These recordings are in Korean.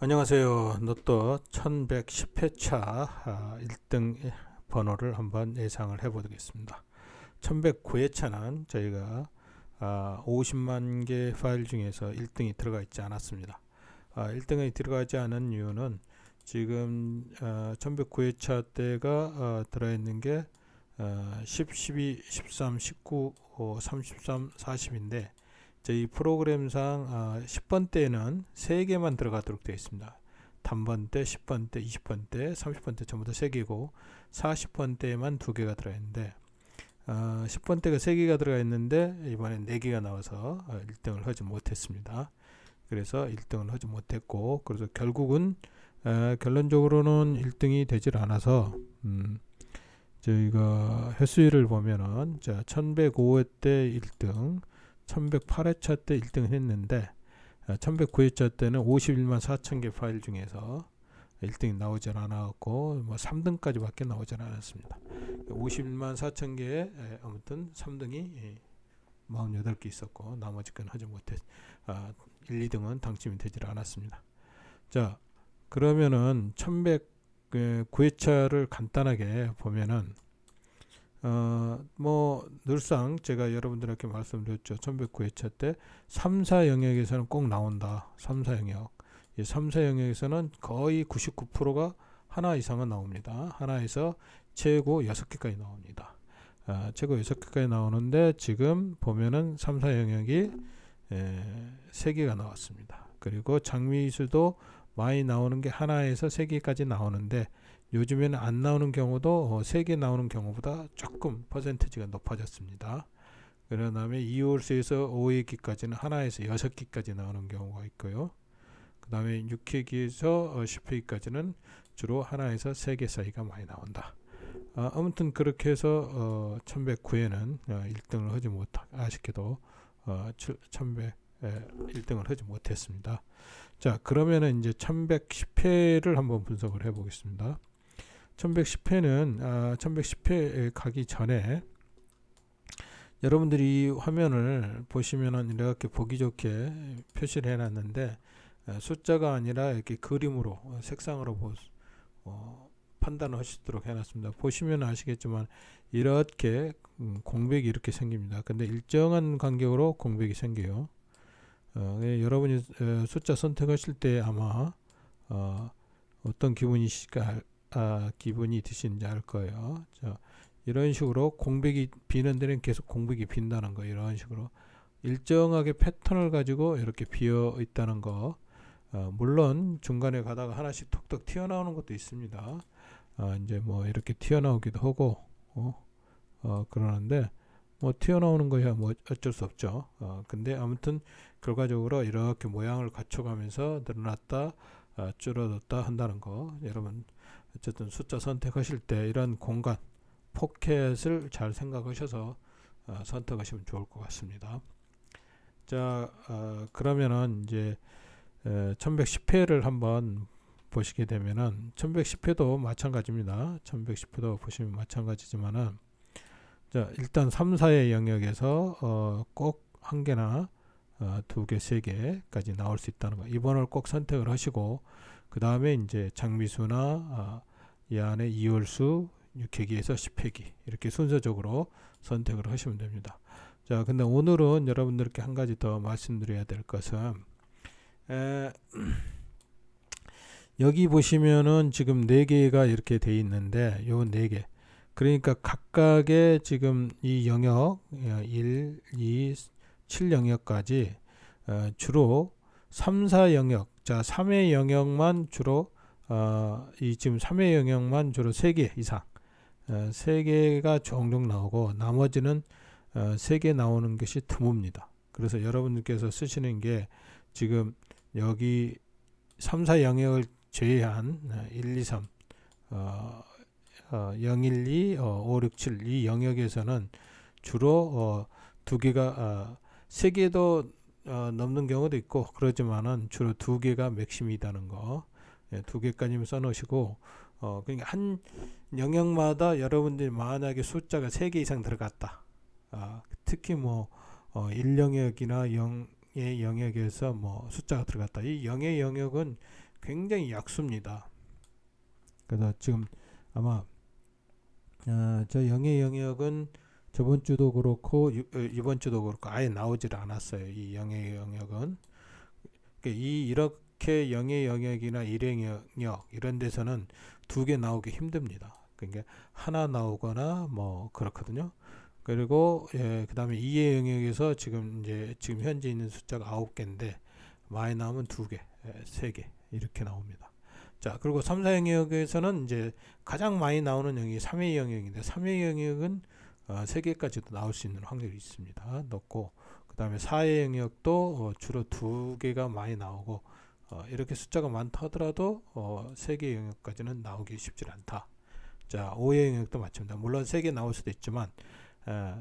안녕하세요. 로또 1110회차 1등 번호를 한번 예상을 해보겠습니다. 1109회차는 저희가 50만 아, 개 파일 중에서 1등이 들어가 있지 않았습니다. 1등이 아, 들어가지 않은 이유는 지금 1109회차 때가 어, 들어있는 게 10, 12, 13, 19, 33, 40인데 저희 프로그램상 10번 때는 3개만 들어가도록 되어 있습니다. 단번 때, 10번 때, 20번 때, 30번 때 전부 다 3개고 40번 때만 2개가 들어있는데 어, 10번 때가 3개가 들어가 있는데 이번엔 4개가 나와서 1등을 하지 못했습니다. 그래서 1등을 하지 못했고 그래서 결국은 어, 결론적으로는 1등이 되질 않아서 음, 저희가 횟수율을 보면은 자 1105회 때 1등 1108회차 때 1등을 했는데 1109회차 어, 때는 51만 4천 개 파일 중에서 1등이 나오질 않았고 뭐 3등까지밖에 나오질 않았습니다. 51만 4천 개에 아무튼 3등이 48개 예, 있었고 나머지 건 하지 못했 아, 1, 2등은 당첨이 되질 않았습니다. 자 그러면은 1109회차를 간단하게 보면은 어, 뭐, 늘상 제가 여러분들에게 말씀드렸죠. 1109회차 때 3, 4 영역에서는 꼭 나온다. 3, 4 영역. 이 3, 4 영역에서는 거의 99%가 하나 이상은 나옵니다. 하나에서 최고 6개까지 나옵니다. 아, 최고 6개까지 나오는데 지금 보면은 3, 4 영역이 에, 3개가 나왔습니다. 그리고 장미수도 많이 나오는 게 하나에서 3개까지 나오는데 요즘에는 안 나오는 경우도 3개 어, 나오는 경우보다 조금 퍼센트지가 높아졌습니다. 그 다음에 2홀수에서 5회기까지는 하나에서 6개까지 나오는 경우가 있고요. 그 다음에 6회기에서 10회기까지는 주로 하나에서 3개 사이가 많이 나온다. 아, 아무튼 그렇게 해서 어, 1109에는 어, 1등을 하지 못하 아쉽게도 어, 1100 1등을 하지 못했습니다. 자 그러면은 이제 1110회를 한번 분석을 해 보겠습니다. 1110회는 아, 1110회 가기 전에 여러분들이 화면을 보시면은 이렇게 보기 좋게 표시를 해놨는데 아, 숫자가 아니라 이렇게 그림으로 어, 색상으로 보, 어, 판단을 하시도록 해놨습니다. 보시면 아시겠지만 이렇게 음, 공백이 이렇게 생깁니다. 근데 일정한 간격으로 공백이 생겨요. 어, 예, 여러분이 어, 숫자 선택하실 때 아마 어, 어떤 기분이실까 아, 기분이 드시는지 알 거예요. 자, 이런 식으로 공백이 비는 데는 계속 공백이 빈다는 거 이런 식으로 일정하게 패턴을 가지고 이렇게 비어 있다는 거 어, 물론 중간에 가다가 하나씩 톡톡 튀어나오는 것도 있습니다. 어, 이제 뭐 이렇게 튀어나오기도 하고 어, 어, 그러는데 뭐 튀어나오는 거야 뭐 어쩔 수 없죠. 어, 근데 아무튼 결과적으로 이렇게 모양을 갖춰가면서 늘어났다 어, 줄어들었다 한다는 거 여러분 어쨌든 숫자 선택하실 때 이런 공간 포켓을 잘 생각하셔서 어, 선택하시면 좋을 것 같습니다. 자 어, 그러면은 이제 에, 1110회를 한번 보시게 되면은 1110회도 마찬가지입니다. 1110회도 보시면 마찬가지지만은 자 일단 3, 4의 영역에서 어, 꼭한 개나 어, 두 개, 세 개까지 나올 수 있다는 거. 이번을 꼭 선택을 하시고 그 다음에 이제 장미수나 어, 이 안에 2월수 6회기에서 10회기 이렇게 순서적으로 선택을 하시면 됩니다. 자, 근데 오늘은 여러분들께 한 가지 더 말씀드려야 될 것은 에, 여기 보시면은 지금 네 개가 이렇게 돼 있는데 요 네 개. 그러니까 각각의 지금 이 영역 1, 2, 7 영역까지 어, 주로 3, 4 영역, 자 3의 영역만 주로 어, 이 지금 3의 영역만 주로 3개 이상 어, 3개가 종종 나오고 나머지는 어, 3개 나오는 것이 드뭅니다. 그래서 여러분들께서 쓰시는 게 지금 여기 3, 4 영역을 제외한 1, 2, 3 어, 어, 0, 1, 2, 어, 5, 6, 7 이 영역에서는 주로 어, 두 개가 어, 세 개도 어, 넘는 경우도 있고 그러지만은 주로 두 개가 맥심이다는 거. 예, 두 개까지만 써놓으시고 어 그러니까 한 영역마다 여러분들이 만약에 숫자가 세 개 이상 들어갔다. 아, 특히 뭐 어, 1 영역이나 0의 영역에서 뭐 숫자가 들어갔다. 이 0의 영역은 굉장히 약수입니다. 그래서 지금 아마 어, 저 영의 영역은 저번 주도 그렇고 유- 어, 이번 주도 그렇고 아예 나오질 않았어요. 이 영의 영역은 그러니까 이 이렇게 영의 영역이나 일의 영역 이런 데서는 두 개 나오기 힘듭니다. 그러니까 하나 나오거나 뭐 그렇거든요. 그리고 예, 그다음에 이의 영역에서 지금 이제 지금 현재 있는 숫자가 아홉 개인데 많이 나오면 두 개, 예, 세개 이렇게 나옵니다. 자, 그리고 3, 4 영역에서는 이제 가장 많이 나오는 영역이 3의 영역인데 3의 영역은 어, 3개까지도 나올 수 있는 확률이 있습니다. 넣고 그 다음에 4의 영역도 어, 주로 두 개가 많이 나오고 어, 이렇게 숫자가 많다 하더라도 어, 3개 영역까지는 나오기 쉽지 않다. 자, 5의 영역도 마찬가지입니다. 물론 3개 나올 수도 있지만 에,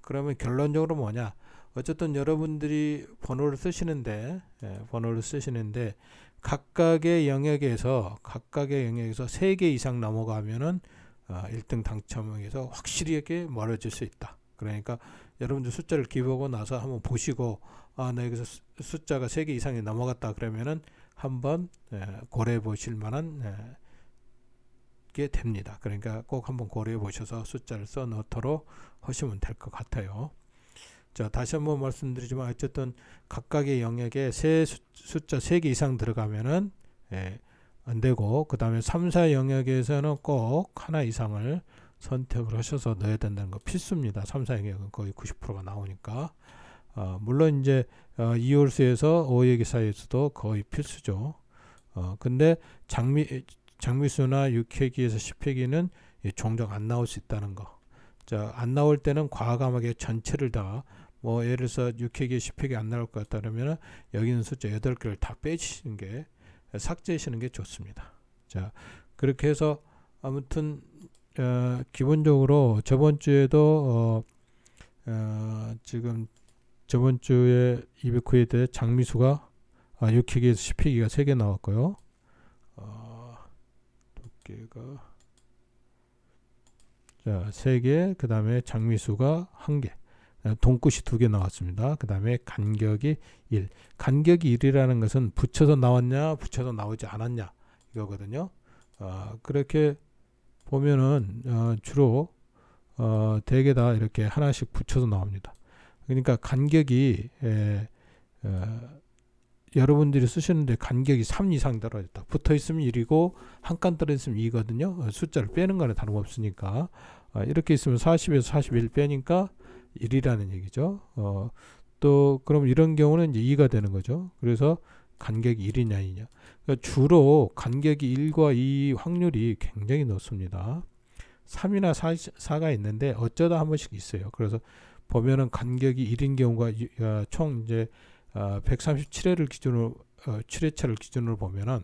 그러면 결론적으로 뭐냐? 어쨌든 여러분들이 번호를 쓰시는데 예, 번호를 쓰시는데 각각의 영역에서 각각의 영역에서 3개 이상 넘어가면은 어, 1등 당첨에서 확실하게 멀어질 수 있다. 그러니까 여러분들 숫자를 기보고 나서 한번 보시고 아, 나 여기서 수- 숫자가 3개 이상이 넘어갔다 그러면은 한번 예, 고려해 보실 만한 예, 게 됩니다. 그러니까 꼭 한번 고려해 보셔서 숫자를 써 넣도록 하시면 될 것 같아요. 자, 다시 한번 말씀드리지만 어쨌든 각각의 영역에 세 수- 숫자 3개 이상 들어가면은 예, 안 되고 그 다음에 3, 4 영역에서는 꼭 하나 이상을 선택을 하셔서 넣어야 된다는 거 필수입니다. 3, 4 영역은 거의 90%가 나오니까 어, 물론 이제 어, 이홀수에서 5여기 사이에서도 거의 필수죠. 어, 근데 장미 장미수나 6회기에서 10회기는 종종 안 나올 수 있다는 거. 자, 안 나올 때는 과감하게 전체를 다 뭐 예를 들어서 6회기, 10회기 안 나올 것 같다 그러면 여기 있는 숫자 8개를 다 빼시는 게 삭제하시는 게 좋습니다. 자, 그렇게 해서 아무튼 어, 기본적으로 저번 주에도 어, 어, 지금 저번 주에 209에 대해 장미수가 아, 6회기에서 10회기가 3개 나왔고요. 어, 두께가 자, 3개, 그 다음에 장미수가 1개, 동끝이 2개 나왔습니다. 그 다음에 간격이 1. 간격이 1이라는 것은 붙여서 나왔냐, 붙여서 나오지 않았냐, 이거거든요. 어, 그렇게 보면은, 어, 주로, 어, 대개 다 이렇게 하나씩 붙여서 나옵니다. 그러니까 간격이, 에, 어, 여러분들이 쓰시는데 간격이 3 이상 떨어졌다. 붙어 있으면 1이고 한 칸 떨어졌으면 2거든요. 어, 숫자를 빼는 거는 다름없으니까. 어, 이렇게 있으면 40에서 41 빼니까 1이라는 얘기죠. 어, 또 그럼 이런 경우는 이제 2가 되는 거죠. 그래서 간격이 1이냐 2냐. 그러니까 주로 간격이 1과 2 확률이 굉장히 높습니다. 3이나 4, 4가 있는데 어쩌다 한 번씩 있어요. 그래서 보면은 간격이 1인 경우가 유- 어, 총 이제 어, 137회를 기준으로 어, 7회차를 기준으로 보면은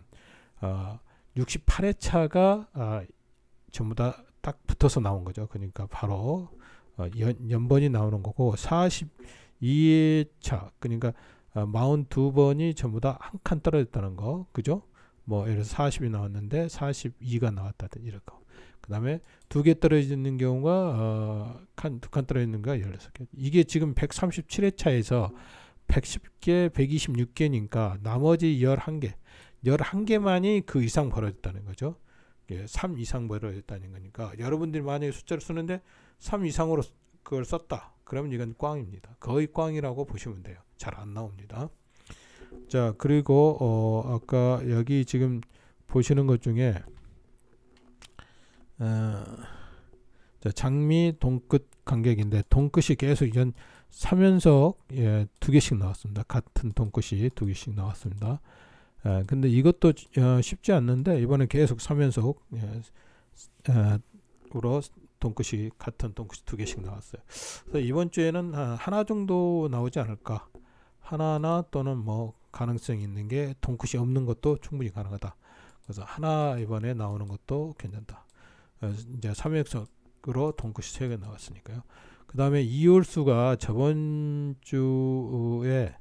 어, 68회차가 아, 전부 다 딱 붙어서 나온 거죠. 그러니까 바로 어, 연, 연번이 나오는 거고 42회차 그러니까 어, 42번이 전부 다 한 칸 떨어졌다는 거. 그죠? 뭐 예를 들어서 40이 나왔는데 42가 나왔다든 이럴 거. 그 다음에 두 개 떨어지는 경우가 어, 칸 두 칸 떨어지는 거가 16개. 이게 지금 137회차에서 110개, 126개니까 나머지 11개, 11개만이 그 이상 벌어졌다는 거죠. 예, 3 이상 벌어졌다는 거니까 여러분들이 만약에 숫자를 쓰는데 3 이상으로 쓰- 그걸 썼다. 그러면 이건 꽝입니다. 거의 꽝이라고 보시면 돼요. 잘 안 나옵니다. 자, 그리고 어 아까 여기 지금 보시는 것 중에 어, 자, 장미 동끝 간격인데 동끝이 계속 연 3연속 예, 두 개씩 나왔습니다. 같은 동끝이 두 개씩 나왔습니다. 예, 근데 이것도 어, 쉽지 않는데 이번에 계속 3연속 예, 에, 으로 동끝이 같은 동끝이 두 개씩 나왔어요. 그래서 이번 주에는 한 하나 정도 나오지 않을까. 하나나 또는 뭐 가능성이 있는 게 동끝이 없는 것도 충분히 가능하다. 그래서 하나 이번에 나오는 것도 괜찮다. 어, 이제 3역석으로 동끝이 세 개 나왔으니까요. 그 다음에 이홀수가 저번 주에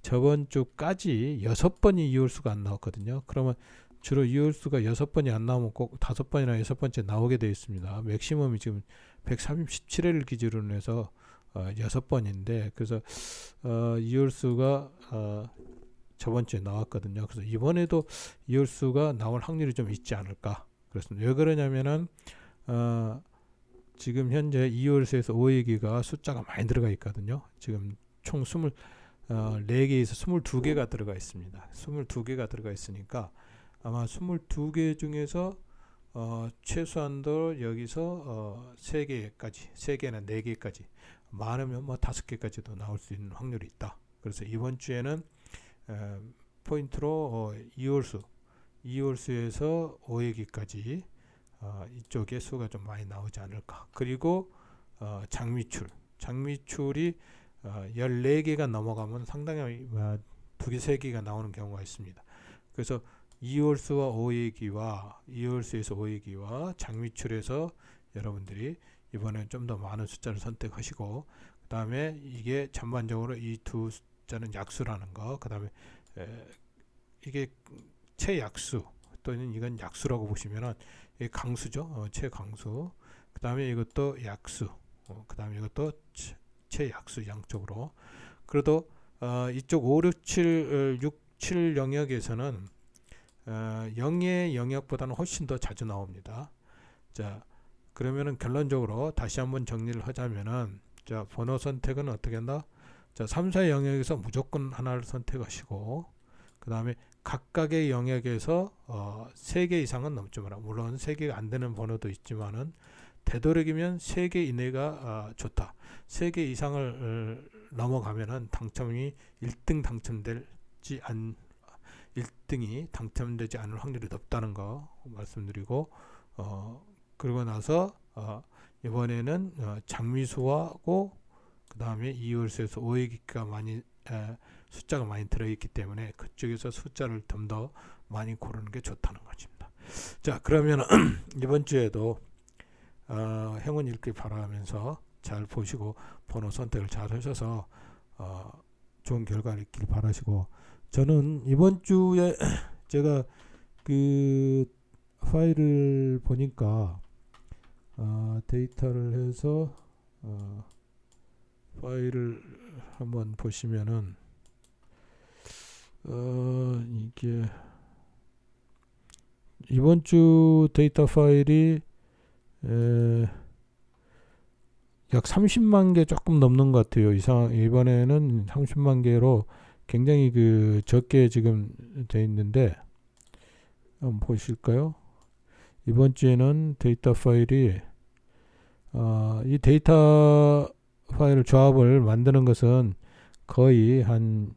저번 주까지 여섯 번이 이홀수가 안 나왔거든요. 그러면 주로 이홀수가 여섯 번이 안 나오면 꼭 다섯 번이나 여섯 번째 나오게 되어 있습니다. 맥시멈이 지금 137회를 기준으로 해서 어, 여섯 번인데 그래서 어, 이홀수가 어, 저번 주에 나왔거든요. 그래서 이번에도 이월수가 나올 확률이 좀 있지 않을까 그렇습니다. 왜 그러냐면은 어, 지금 현재 이월수에서 오일기가 숫자가 많이 들어가 있거든요. 지금 총 20, 어, 4개에서 22개가 들어가 있습니다. 22개가 들어가 있으니까 아마 22개 중에서 어, 최소한도 여기서 어, 3개까지, 3개나 4개까지 많으면 뭐 5개까지도 나올 수 있는 확률이 있다. 그래서 이번 주에는 에, 포인트로 어, 이월수, 이월수에서 5회기까지 어, 이쪽에 수가 좀 많이 나오지 않을까. 그리고 어, 장미출, 장미출이 어, 14개가 넘어가면 상당히 어, 두개 세 개가 나오는 경우가 있습니다. 그래서 이월수와 오예기와 이월수에서 오예기와 장미출에서 여러분들이 이번에 좀더 많은 숫자를 선택하시고 그 다음에 이게 전반적으로 이 두 숫자는 약수라는 거, 그 다음에 이게 최약수 또는 이건 약수라고 보시면은 강수죠, 어, 최강수. 그 다음에 이것도 약수, 어, 그 다음에 이것도 최, 최약수 양쪽으로. 그래도 어, 이쪽 5, 6, 7, 6, 7 영역에서는 어, 0의 영역보다는 훨씬 더 자주 나옵니다. 자, 그러면은 결론적으로 다시 한번 정리를 하자면은 자, 번호 선택은 어떻게 한다? 자, 3, 4 영역에서 무조건 하나를 선택하시고 그 다음에 각각의 영역에서 어, 3개 이상은 넘지 마라. 물론 3개가 안 되는 번호도 있지만은 되도록이면 3개 이내가 어, 좋다. 3개 이상을 어, 넘어가면은 당첨이 1등 당첨될지 안 1등이 당첨되지 않을 확률이 높다는 거 말씀드리고 어 그러고 나서 어 이번에는 어 장미수하고 그 다음에 이월수에서 오해기가 많이 에, 숫자가 많이 들어있기 때문에 그쪽에서 숫자를 좀 더 많이 고르는 게 좋다는 것입니다. 자 그러면 이번 주에도 어, 행운 읽기 바라면서 잘 보시고 번호 선택을 잘 하셔서 어, 좋은 결과를 있길 바라시고 저는 이번 주에 제가 그 파일을 보니까 어, 데이터를 해서 어, 파일을 한번 보시면은 어, 이게 이번 주 데이터 파일이 에, 약 30만 개 조금 넘는 것 같아요. 이상 이번에는 30만 개로 굉장히 그 적게 지금 돼 있는데 한번 보실까요? 이번 주에는 데이터 파일이 어, 이 데이터 파일 조합을 만드는 것은 거의 한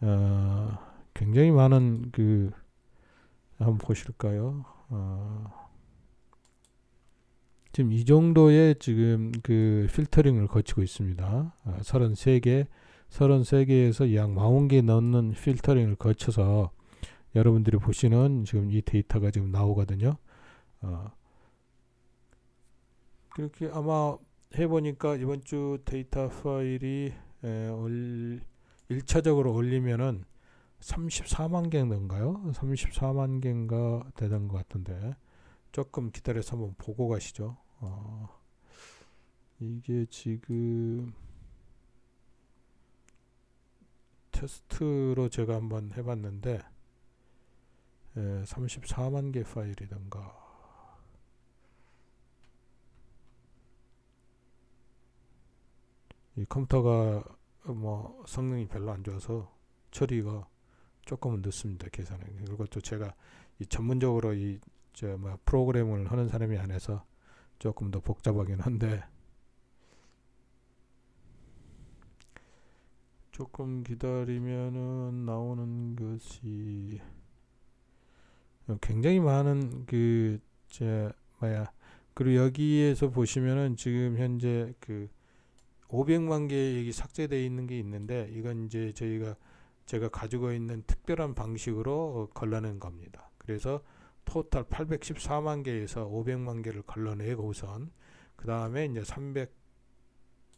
어, 굉장히 많은 그 한번 보실까요? 어, 지금 이 정도의 지금 그 필터링을 거치고 있습니다. 어, 33개 33개에서 약 40개 넣는 필터링을 거쳐서 여러분들이 보시는 지금 이 데이터가 지금 나오거든요. 어, 그렇게 아마 해보니까 이번 주 데이터 파일이 에, 올, 1차적으로 올리면은 34만 개인가요? 34만 개인가 되는 것 같은데 조금 기다려서 한번 보고 가시죠. 어, 이게 지금 테스트로 제가 한번 해봤는데 에, 34만 개 파일이던가. 이 컴퓨터가 뭐 성능이 별로 안 좋아서 처리가 조금은 늦습니다 계산에 그리고 또 제가 이 전문적으로 이저뭐 프로그램을 하는 사람이 아니라서 조금 더 복잡하긴 한데 조금 기다리면은 나오는 것이 굉장히 많은 그 제 뭐야 그리고 여기에서 보시면은 지금 현재 그 500만 개 여기 삭제되어 있는 게 있는데 이건 이제 저희가 제가 가지고 있는 특별한 방식으로 걸러낸 겁니다. 그래서 토탈 814만 개에서 500만 개를 걸러내고 우선 그 다음에 이제 300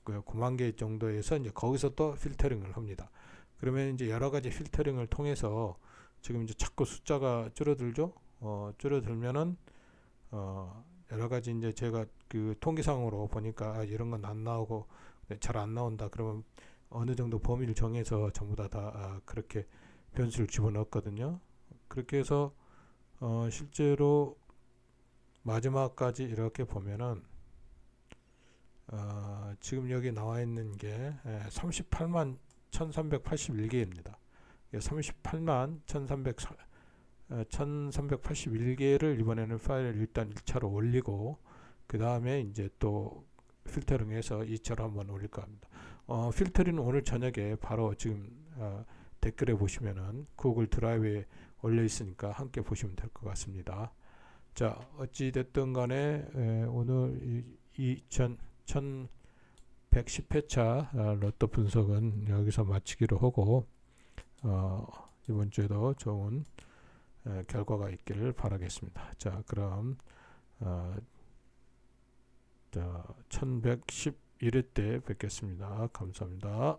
9만 개 정도에서 이제 거기서 또 필터링을 합니다. 그러면 이제 여러 가지 필터링을 통해서 지금 이제 자꾸 숫자가 줄어들죠. 어, 줄어들면은 어, 여러 가지 이제 제가 그 통계상으로 보니까 아, 이런 건 안 나오고 잘 안 나온다. 그러면 어느 정도 범위를 정해서 전부 다, 다 아, 그렇게 변수를 집어넣었거든요. 그렇게 해서 어, 실제로 마지막까지 이렇게 보면은 어, 지금 여기 나와 있는 게 38만 1381개입니다. 38만 1300 어, 1381개를 이번에는 파일을 일단 1차로 올리고 그 다음에 이제 또 필터링해서 2차로 한번 올릴까 합니다. 어, 필터링은 오늘 저녁에 바로 지금 어, 댓글에 보시면은 구글 드라이브에 올려 있으니까 함께 보시면 될 것 같습니다. 자, 어찌 됐든 간에 에, 오늘 이, 2000 1110회차 어, 로또 분석은 여기서 마치기로 하고 어, 이번 주에도 좋은 에, 결과가 있기를 바라겠습니다. 자, 그럼 어, 1111회 때 뵙겠습니다. 감사합니다.